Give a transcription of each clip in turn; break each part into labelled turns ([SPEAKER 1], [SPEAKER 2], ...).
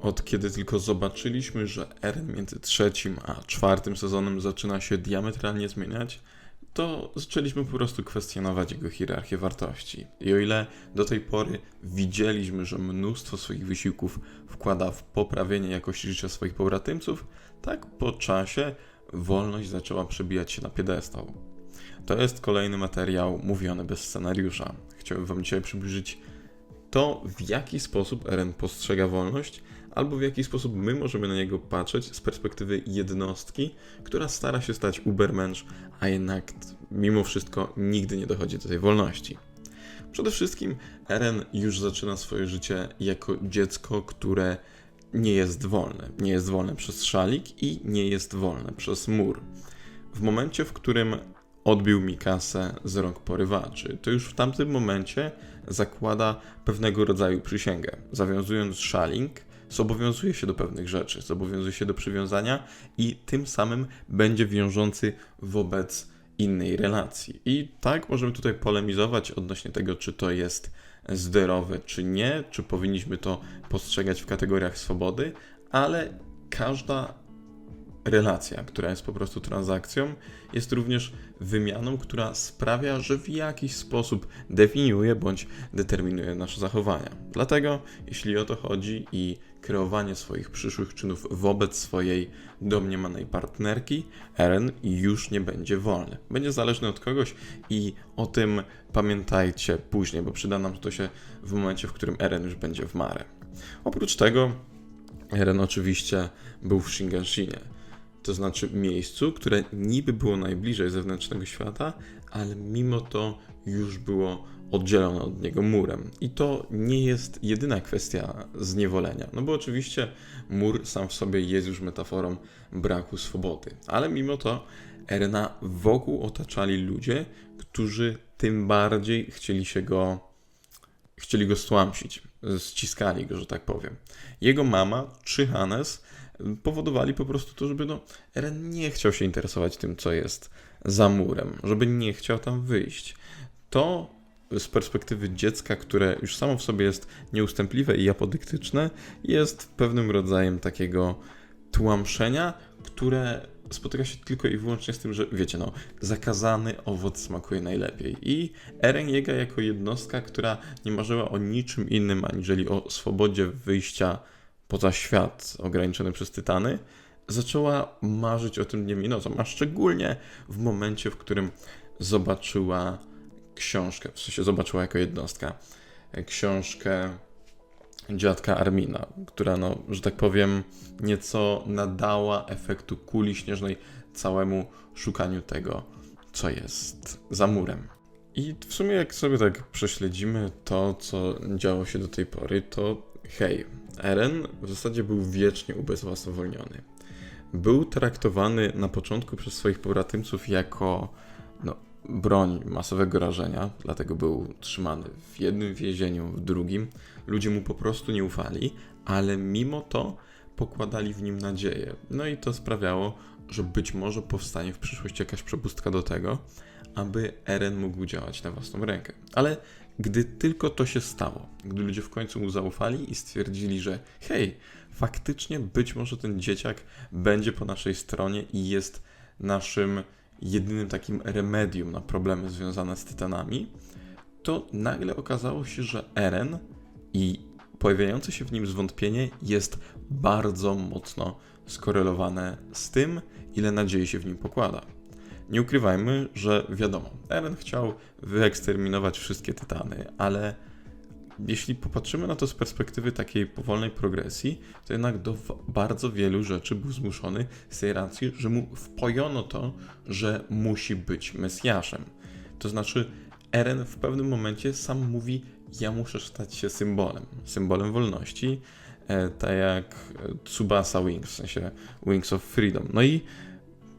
[SPEAKER 1] Od kiedy tylko zobaczyliśmy, że Eren między trzecim a czwartym sezonem zaczyna się diametralnie zmieniać, to zaczęliśmy po prostu kwestionować jego hierarchię wartości. I o ile do tej pory widzieliśmy, że mnóstwo swoich wysiłków wkłada w poprawienie jakości życia swoich pobratymców, tak po czasie wolność zaczęła przebijać się na piedestał. To jest kolejny materiał mówiony bez scenariusza. Chciałbym Wam dzisiaj przybliżyć to, w jaki sposób Eren postrzega wolność, albo w jaki sposób my możemy na niego patrzeć z perspektywy jednostki, która stara się stać ubermensch, a jednak mimo wszystko nigdy nie dochodzi do tej wolności. Przede wszystkim Eren już zaczyna swoje życie jako dziecko, które nie jest wolne. Nie jest wolne przez szalik i nie jest wolne przez mur. W momencie, w którym odbił Mikasę z rąk porywaczy, to już w tamtym momencie zakłada pewnego rodzaju przysięgę. Zawiązując szaling, zobowiązuje się do pewnych rzeczy, zobowiązuje się do przywiązania i tym samym będzie wiążący wobec innej relacji. I tak możemy tutaj polemizować odnośnie tego, czy to jest zdrowe, czy nie, czy powinniśmy to postrzegać w kategoriach swobody, ale każda relacja, która jest po prostu transakcją, jest również wymianą, która sprawia, że w jakiś sposób definiuje bądź determinuje nasze zachowania. Dlatego, jeśli o to chodzi i kreowanie swoich przyszłych czynów wobec swojej domniemanej partnerki, Eren już nie będzie wolny. Będzie zależny od kogoś i o tym pamiętajcie później, bo przyda nam to się w momencie, w którym Eren już będzie w Mare. Oprócz tego, Eren oczywiście był w Shinganshinie to znaczy miejscu, które niby było najbliżej zewnętrznego świata, ale mimo to już było oddzielone od niego murem. I to nie jest jedyna kwestia zniewolenia, no bo oczywiście mur sam w sobie jest już metaforą braku swobody, ale mimo to Erna wokół otaczali ludzie, którzy tym bardziej chcieli się go chcieli go stłamsić, ściskali go, że tak powiem. Jego mama czy Hannes powodowali po prostu to, żeby no, Eren nie chciał się interesować tym, co jest za murem, żeby nie chciał tam wyjść. To z perspektywy dziecka, które już samo w sobie jest nieustępliwe i apodyktyczne, jest pewnym rodzajem takiego tłamszenia, które spotyka się tylko i wyłącznie z tym, że wiecie, no, zakazany owoc smakuje najlepiej. I Eren Jega jako jednostka, która nie marzyła o niczym innym aniżeli o swobodzie wyjścia poza świat ograniczony przez Tytany, zaczęła marzyć o tym dniem i nocą, a szczególnie w momencie, w którym zobaczyła książkę, w sensie zobaczyła jako jednostka książkę dziadka Armina, która, no, że tak powiem, nieco nadała efektu kuli śnieżnej całemu szukaniu tego, co jest za murem. I w sumie, jak sobie tak prześledzimy to, co działo się do tej pory, to hej, Eren w zasadzie był wiecznie ubezwłasnowolniony. Był traktowany na początku przez swoich pobratymców jako no, broń masowego rażenia, dlatego był trzymany w jednym więzieniu, w drugim. Ludzie mu po prostu nie ufali, ale mimo to pokładali w nim nadzieję. No i to sprawiało, że być może powstanie w przyszłości jakaś przepustka do tego, aby Eren mógł działać na własną rękę. Ale gdy tylko to się stało, gdy ludzie w końcu mu zaufali i stwierdzili, że hej, faktycznie być może ten dzieciak będzie po naszej stronie i jest naszym jedynym takim remedium na problemy związane z tytanami, to nagle okazało się, że Eren i pojawiające się w nim zwątpienie jest bardzo mocno skorelowane z tym, ile nadziei się w nim pokłada. Nie ukrywajmy, że wiadomo, Eren chciał wyeksterminować wszystkie tytany, ale jeśli popatrzymy na to z perspektywy takiej powolnej progresji, to jednak do bardzo wielu rzeczy był zmuszony z tej racji, że mu wpojono to, że musi być Mesjaszem. To znaczy, Eren w pewnym momencie sam mówi: Ja muszę stać się symbolem, symbolem wolności, e, tak jak Tsubasa Wings, w sensie Wings of Freedom. No i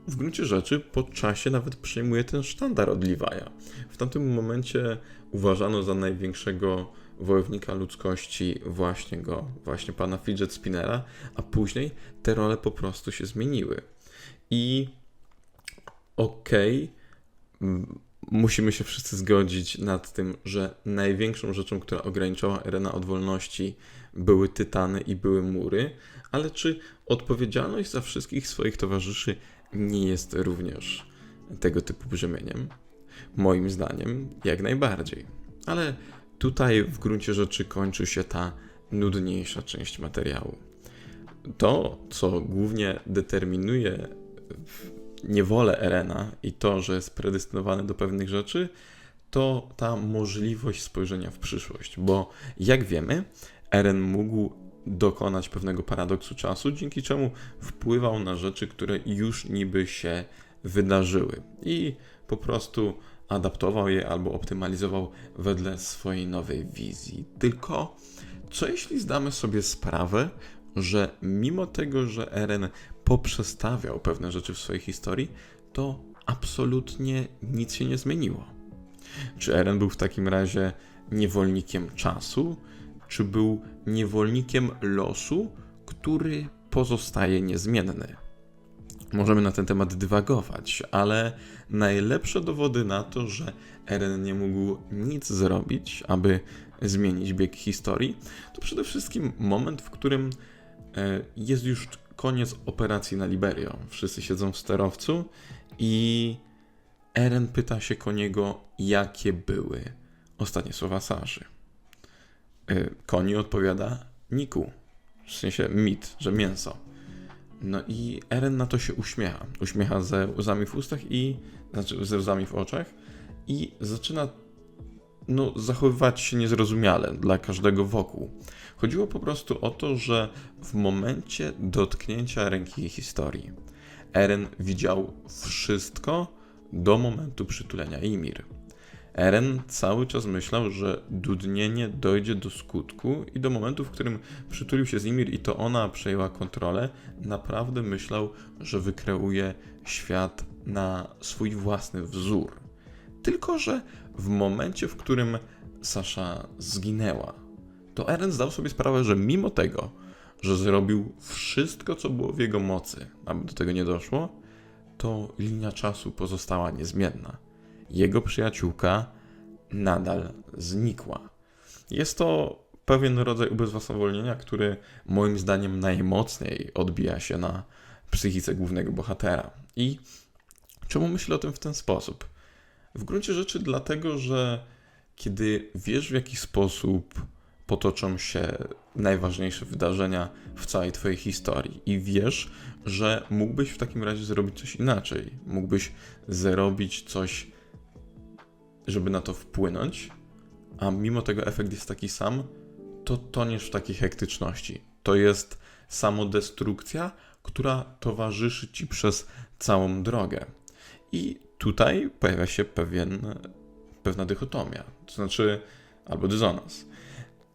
[SPEAKER 1] w gruncie rzeczy po czasie nawet przejmuje ten sztandar od Levi'a. W tamtym momencie uważano za największego wojownika ludzkości właśnie go, właśnie pana Fidget Spinnera, a później te role po prostu się zmieniły. I okej, okay, musimy się wszyscy zgodzić nad tym, że największą rzeczą, która ograniczała Erena od wolności, były tytany i były mury, ale czy odpowiedzialność za wszystkich swoich towarzyszy nie jest również tego typu brzemieniem? Moim zdaniem, jak najbardziej. Ale tutaj w gruncie rzeczy kończy się ta nudniejsza część materiału. To, co głównie determinuje niewolę Erena i to, że jest predestynowany do pewnych rzeczy, to ta możliwość spojrzenia w przyszłość, bo jak wiemy, Eren mógł dokonać pewnego paradoksu czasu, dzięki czemu wpływał na rzeczy, które już niby się wydarzyły i po prostu adaptował je albo optymalizował wedle swojej nowej wizji. Tylko co jeśli zdamy sobie sprawę, że mimo tego, że Eren poprzestawiał pewne rzeczy w swojej historii, to absolutnie nic się nie zmieniło. Czy Eren był w takim razie niewolnikiem czasu, czy był niewolnikiem losu, który pozostaje niezmienny? Możemy na ten temat dywagować, ale najlepsze dowody na to, że Eren nie mógł nic zrobić, aby zmienić bieg historii, to przede wszystkim moment, w którym e, jest już koniec operacji na Liberio. Wszyscy siedzą w sterowcu i Eren pyta się Koniego, jakie były ostatnie słowa Saszy. E, Koni odpowiada Niku, w sensie mit, że mięso. No i Eren na to się uśmiecha. Uśmiecha ze łzami w ustach i, znaczy ze łzami w oczach i zaczyna no, zachowywać się niezrozumiale dla każdego wokół. Chodziło po prostu o to, że w momencie dotknięcia ręki historii Eren widział wszystko do momentu przytulenia Ymir. Eren cały czas myślał, że dudnienie dojdzie do skutku i do momentu, w którym przytulił się z Ymir i to ona przejęła kontrolę, naprawdę myślał, że wykreuje świat na swój własny wzór. Tylko, że w momencie, w którym Sasza zginęła, to Eren zdał sobie sprawę, że mimo tego, że zrobił wszystko, co było w jego mocy, aby do tego nie doszło, to linia czasu pozostała niezmienna. Jego przyjaciółka nadal znikła. Jest to pewien rodzaj ubezwłasnowolnienia, który moim zdaniem najmocniej odbija się na psychice głównego bohatera. I czemu myślę o tym w ten sposób? W gruncie rzeczy dlatego, że kiedy wiesz w jaki sposób potoczą się najważniejsze wydarzenia w całej Twojej historii i wiesz, że mógłbyś w takim razie zrobić coś inaczej. Mógłbyś zrobić coś, żeby na to wpłynąć, a mimo tego efekt jest taki sam, to toniesz w takiej hektyczności. To jest samodestrukcja, która towarzyszy Ci przez całą drogę. I tutaj pojawia się pewien, pewna dychotomia, to znaczy albo dysonans.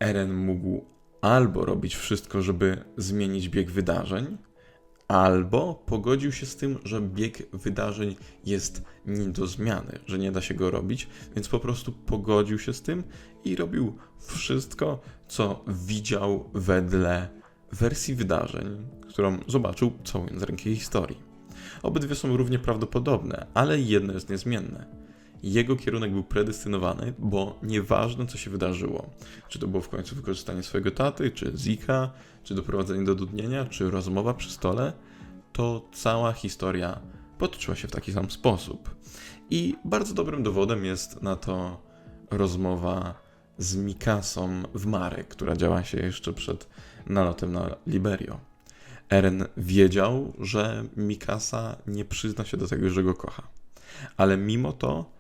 [SPEAKER 1] Eren mógł albo robić wszystko, żeby zmienić bieg wydarzeń, albo pogodził się z tym, że bieg wydarzeń jest nie do zmiany, że nie da się go robić, więc po prostu pogodził się z tym i robił wszystko, co widział wedle wersji wydarzeń, którą zobaczył całując rękę historii. Obydwie są równie prawdopodobne, ale jedno jest niezmienne jego kierunek był predestynowany, bo nieważne co się wydarzyło, czy to było w końcu wykorzystanie swojego taty, czy Zika, czy doprowadzenie do dudnienia, czy rozmowa przy stole, to cała historia potoczyła się w taki sam sposób. I bardzo dobrym dowodem jest na to rozmowa z Mikasą w Mare, która działa się jeszcze przed nalotem na Liberio. Eren wiedział, że Mikasa nie przyzna się do tego, że go kocha. Ale mimo to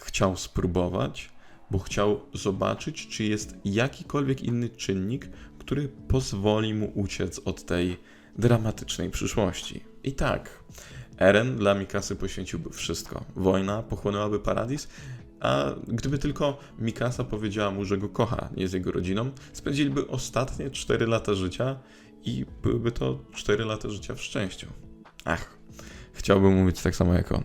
[SPEAKER 1] chciał spróbować, bo chciał zobaczyć, czy jest jakikolwiek inny czynnik, który pozwoli mu uciec od tej dramatycznej przyszłości. I tak, Eren dla Mikasy poświęciłby wszystko. Wojna pochłonęłaby Paradis, a gdyby tylko Mikasa powiedziała mu, że go kocha, nie z jego rodziną, spędziliby ostatnie 4 lata życia i byłyby to 4 lata życia w szczęściu. Ach, chciałbym mówić tak samo jak on.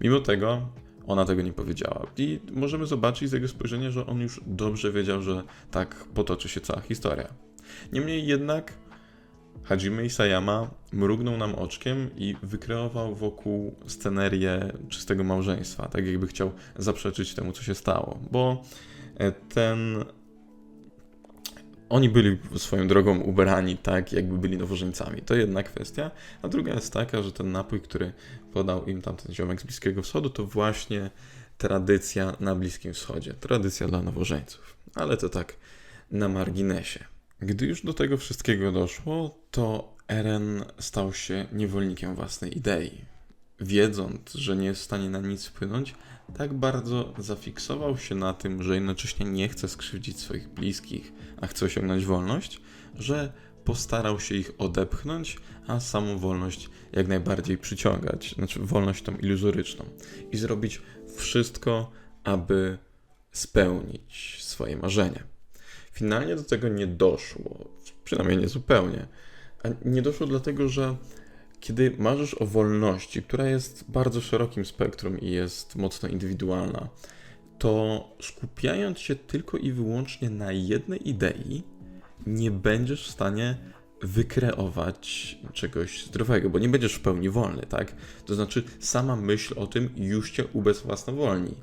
[SPEAKER 1] Mimo tego ona tego nie powiedziała. I możemy zobaczyć z jego spojrzenia, że on już dobrze wiedział, że tak potoczy się cała historia. Niemniej jednak Hajime Isayama mrugnął nam oczkiem i wykreował wokół scenerię czystego małżeństwa, tak jakby chciał zaprzeczyć temu, co się stało, bo e, ten... Oni byli swoją drogą ubrani tak, jakby byli nowożeńcami. To jedna kwestia. A druga jest taka, że ten napój, który podał im tamten ziomek z Bliskiego Wschodu, to właśnie tradycja na Bliskim Wschodzie. Tradycja dla nowożeńców. Ale to tak na marginesie. Gdy już do tego wszystkiego doszło, to Eren stał się niewolnikiem własnej idei. Wiedząc, że nie jest w stanie na nic wpłynąć, tak bardzo zafiksował się na tym, że jednocześnie nie chce skrzywdzić swoich bliskich, a chce osiągnąć wolność, że postarał się ich odepchnąć, a samą wolność jak najbardziej przyciągać, znaczy wolność tą iluzoryczną i zrobić wszystko, aby spełnić swoje marzenie. Finalnie do tego nie doszło, przynajmniej nie zupełnie. A nie doszło dlatego, że kiedy marzysz o wolności, która jest bardzo szerokim spektrum i jest mocno indywidualna, to skupiając się tylko i wyłącznie na jednej idei, nie będziesz w stanie wykreować czegoś zdrowego, bo nie będziesz w pełni wolny, tak? To znaczy, sama myśl o tym już cię ubezwłasnowolni,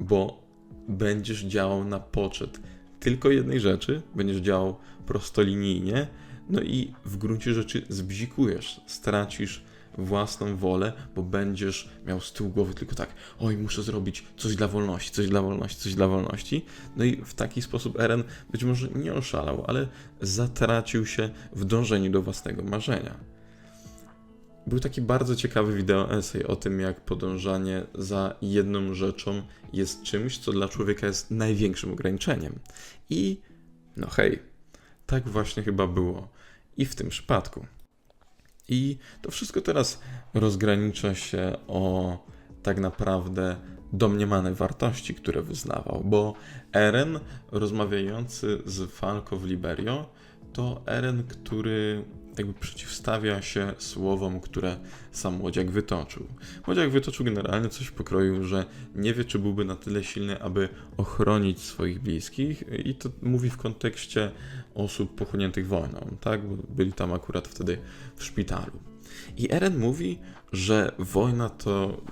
[SPEAKER 1] bo będziesz działał na poczet tylko jednej rzeczy, będziesz działał prostolinijnie, no i w gruncie rzeczy zbzikujesz, stracisz własną wolę, bo będziesz miał z tyłu głowy tylko tak, oj, muszę zrobić coś dla wolności, coś dla wolności, coś dla wolności. No i w taki sposób Eren być może nie oszalał, ale zatracił się w dążeniu do własnego marzenia. Był taki bardzo ciekawy wideo essay o tym, jak podążanie za jedną rzeczą jest czymś, co dla człowieka jest największym ograniczeniem. I no hej, tak właśnie chyba było i w tym przypadku. I to wszystko teraz rozgranicza się o tak naprawdę domniemane wartości, które wyznawał, bo Eren rozmawiający z Falco w Liberio to Eren, który jakby przeciwstawia się słowom, które sam Młodziak wytoczył. Młodziak wytoczył generalnie coś w pokroju, że nie wie, czy byłby na tyle silny, aby ochronić swoich bliskich i to mówi w kontekście osób pochłoniętych wojną, tak? Bo byli tam akurat wtedy w szpitalu. I Eren mówi, że wojna to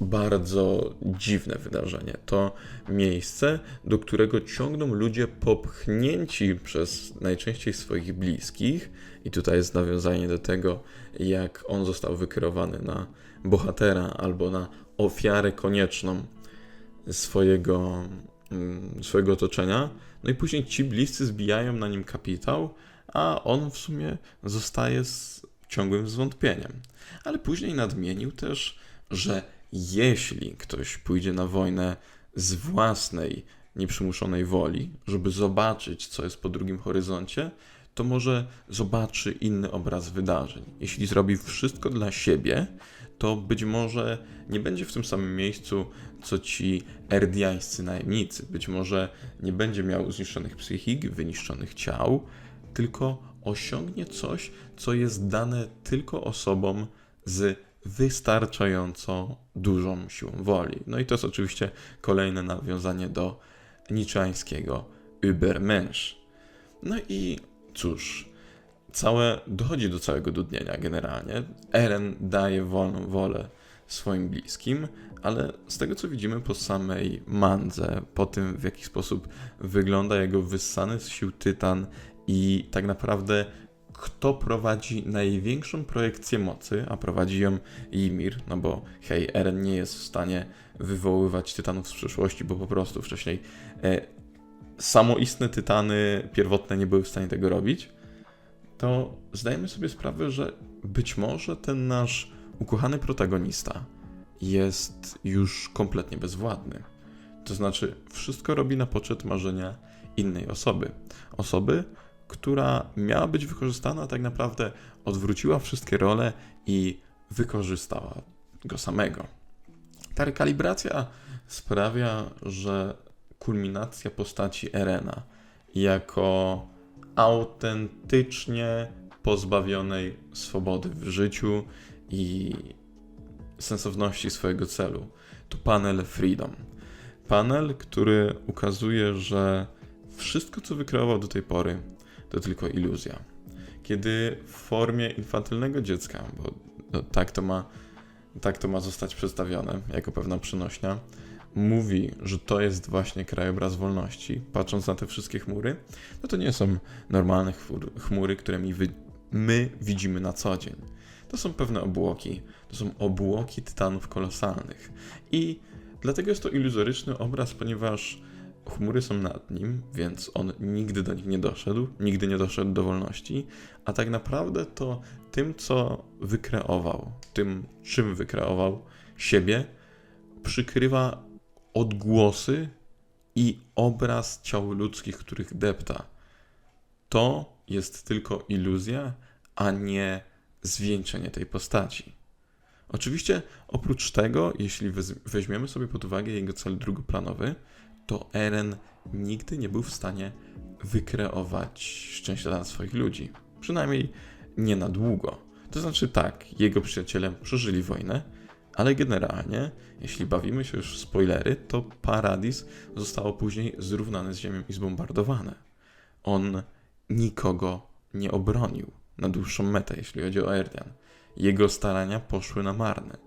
[SPEAKER 1] bardzo dziwne wydarzenie. To miejsce, do którego ciągną ludzie popchnięci przez najczęściej swoich bliskich, i tutaj jest nawiązanie do tego, jak on został wykierowany na bohatera albo na ofiarę konieczną swojego, mm, swojego otoczenia. No i później ci bliscy zbijają na nim kapitał, a on w sumie zostaje z ciągłym zwątpieniem. Ale później nadmienił też, że jeśli ktoś pójdzie na wojnę z własnej, nieprzymuszonej woli, żeby zobaczyć, co jest po drugim horyzoncie, to może zobaczy inny obraz wydarzeń. Jeśli zrobi wszystko dla siebie, to być może nie będzie w tym samym miejscu, co ci erdiańscy najemnicy. Być może nie będzie miał zniszczonych psychik, wyniszczonych ciał, tylko osiągnie coś, co jest dane tylko osobom z wystarczająco dużą siłą woli. No i to jest oczywiście kolejne nawiązanie do niczańskiego Übermensch. No i cóż, całe, dochodzi do całego dudnienia generalnie. Eren daje wolną wolę swoim bliskim, ale z tego co widzimy po samej mandze, po tym w jaki sposób wygląda jego wyssany z sił tytan i tak naprawdę kto prowadzi największą projekcję mocy, a prowadzi ją Ymir, no bo hej, Eren nie jest w stanie wywoływać tytanów z przyszłości, bo po prostu wcześniej e, samoistne tytany pierwotne nie były w stanie tego robić, to zdajemy sobie sprawę, że być może ten nasz ukochany protagonista jest już kompletnie bezwładny. To znaczy, wszystko robi na poczet marzenia innej osoby. Osoby, która miała być wykorzystana, tak naprawdę odwróciła wszystkie role i wykorzystała go samego. Ta rekalibracja sprawia, że kulminacja postaci Erena jako autentycznie pozbawionej swobody w życiu i sensowności swojego celu. To panel Freedom. Panel, który ukazuje, że wszystko, co wykreował do tej pory, to tylko iluzja. kiedy w formie infantylnego dziecka, bo no, tak, to ma, tak to ma zostać przedstawione jako pewna przynośnia, mówi, że to jest właśnie krajobraz wolności, patrząc na te wszystkie chmury, no to nie są normalne chmur- chmury, które mi wy- my widzimy na co dzień. To są pewne obłoki, to są obłoki tytanów kolosalnych. I dlatego jest to iluzoryczny obraz, ponieważ chmury są nad nim, więc on nigdy do nich nie doszedł, nigdy nie doszedł do wolności, a tak naprawdę to tym, co wykreował, tym, czym wykreował siebie, przykrywa odgłosy i obraz ciał ludzkich, których depta. To jest tylko iluzja, a nie zwieńczenie tej postaci. Oczywiście, oprócz tego, jeśli weźmiemy sobie pod uwagę jego cel drugoplanowy, to Eren nigdy nie był w stanie wykreować szczęścia dla swoich ludzi. Przynajmniej nie na długo. To znaczy tak, jego przyjaciele przeżyli wojnę, ale generalnie, jeśli bawimy się już w spoilery, to Paradis zostało później zrównane z ziemią i zbombardowane. On nikogo nie obronił na dłuższą metę, jeśli chodzi o Erdian. Jego starania poszły na marne,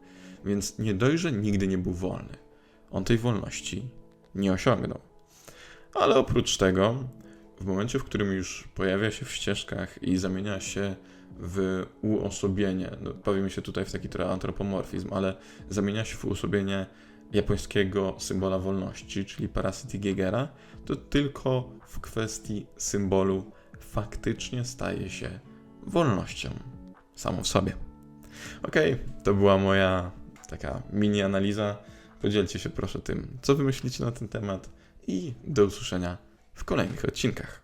[SPEAKER 1] więc nie dość, że nigdy nie był wolny. On tej wolności nie osiągnął. Ale oprócz tego, w momencie, w którym już pojawia się w ścieżkach i zamienia się w uosobienie, no, bawimy się tutaj w taki antropomorfizm, ale zamienia się w uosobienie japońskiego symbola wolności, czyli Paracity Giegera, to tylko w kwestii symbolu faktycznie staje się wolnością samą w sobie. Okej, to była moja taka mini analiza. Podzielcie się proszę tym, co wy myślicie na ten temat i do usłyszenia w kolejnych odcinkach.